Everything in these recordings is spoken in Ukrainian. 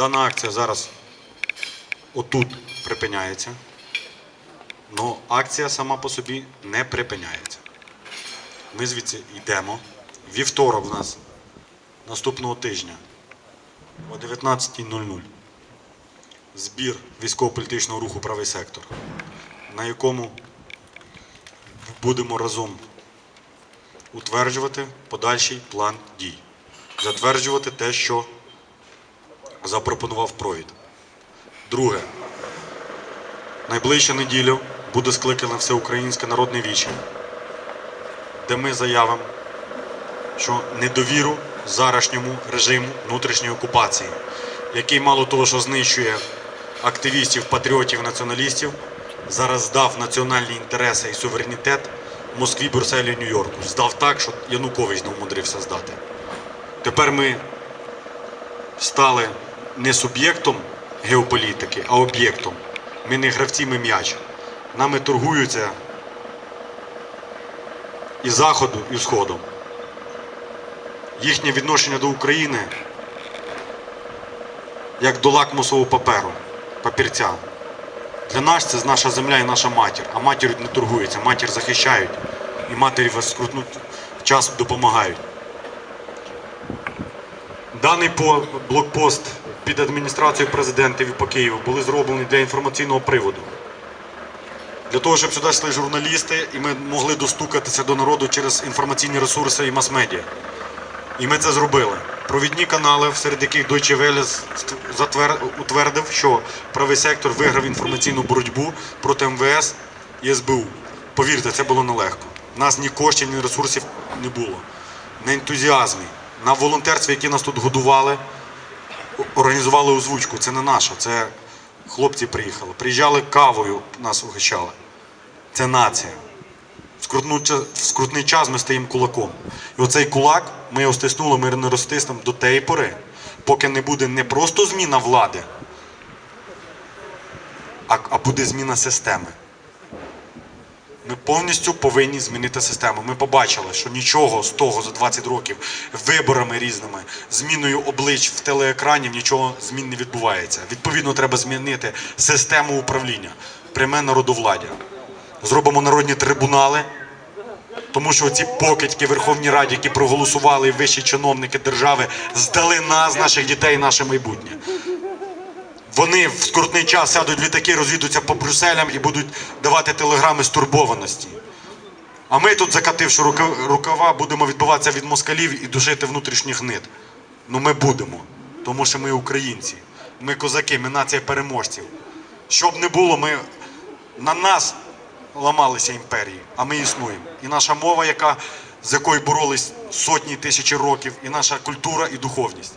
Дана акція зараз отут припиняється. але акція сама по собі не припиняється. Ми звідси йдемо. Вівторок в нас наступного тижня о 19.00 збір військово-політичного руху правий сектор, на якому будемо разом утверджувати подальший план дій, затверджувати те, що запропонував провід. Друге, найближчу неділю буде скликане всеукраїнське народне віче, де ми заявимо, що недовіру зарашньому режиму внутрішньої окупації, який мало того, що знищує активістів, патріотів, націоналістів, зараз здав національні інтереси і суверенітет Москві, Брюсселю і Нью-Йорку. Здав так, що Янукович не умудрився здати. Тепер ми стали не суб'єктом геополітики, а об'єктом. Ми не гравці, ми м'яч. Нами торгуються і Заходу, і Сходом. Їхнє відношення до України як до лакмусового паперу, папірця. Для нас це наша земля і наша матір. А матір не торгується, матір захищають. І матері в скрутну час допомагають. Даний блокпост під адміністрацією президента і по Києву були зроблені для інформаційного приводу. Для того, щоб сюди йшли журналісти, і ми могли достукатися до народу через інформаційні ресурси і мас-медіа. І ми це зробили. Провідні канали, серед яких Deutsche Welle затвер... утвердив, що правий сектор виграв інформаційну боротьбу проти МВС і СБУ. Повірте, це було нелегко. У нас ні коштів, ні ресурсів не було. На ентузіазмі, на волонтерстві, які нас тут годували, організували озвучку. Це не наша, це хлопці приїхали. Приїжджали кавою, нас угощали. Це нація. В скрутний час ми стаємо кулаком. І оцей кулак ми його стиснули, ми не розтиснемо до тієї пори, поки не буде не просто зміна влади, а, а буде зміна системи. Ми повністю повинні змінити систему. Ми побачили, що нічого з того за 20 років виборами різними, зміною облич в телеекранів нічого змін не відбувається. Відповідно, треба змінити систему управління, пряме народовладдя. Зробимо народні трибунали, тому що ці покидьки Верховній Раді, які проголосували вищі чиновники держави, здали нас, наших дітей, наше майбутнє. Вони в скрутний час сядуть літаки, розійдуться по Брюсселям і будуть давати телеграми стурбованості. А ми тут, закативши рукава, будемо відбиватися від москалів і душити внутрішніх гнид. Ну ми будемо, тому що ми українці, ми козаки, ми нація переможців. Щоб не було, ми на нас ламалися імперії, а ми існуємо. І наша мова, яка, з якою боролись сотні тисячі років, і наша культура і духовність.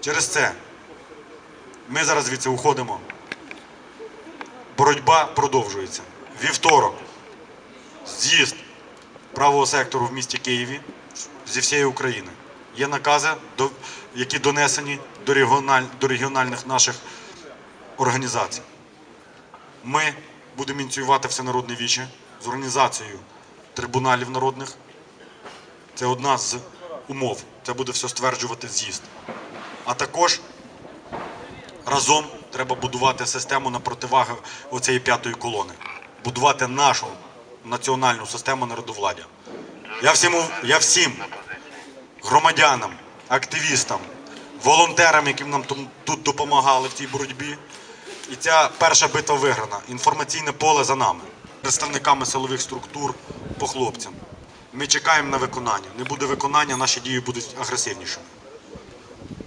Через це ми зараз звідси уходимо. Боротьба продовжується. Вівторок. З'їзд правого сектору в місті Києві зі всієї України. Є накази, які донесені до регіональних наших організацій. Ми будемо ініціювати всенародне віче з організацією трибуналів народних. Це одна з умов. Це буде все стверджувати з'їзд. А також разом треба будувати систему на противагу оцієї п'ятої колони. Будувати нашу національну систему народовладдя. Я всім, я всім громадянам, активістам, волонтерам, яким нам тут допомагали в цій боротьбі. І ця перша битва виграна. Інформаційне поле за нами, представниками силових структур по хлопцям. Ми чекаємо на виконання. Не буде виконання, наші дії будуть агресивнішими.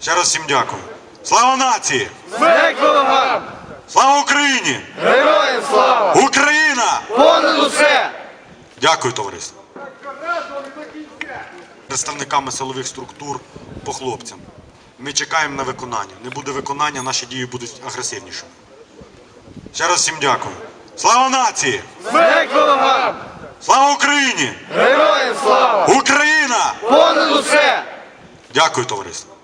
Ще раз всім дякую. Слава нації! Смерть ворогам! Слава Україні! Героям слава! Україна! Понад усе! Дякую, товариство. Представниками силових структур по хлопцям. Ми чекаємо на виконання. Не буде виконання, наші дії будуть агресивнішими. Ще раз всім дякую. Слава нації! Смерть ворогам! Слава Україні! Героям слава! Україна! Понад усе! Дякую, товариство.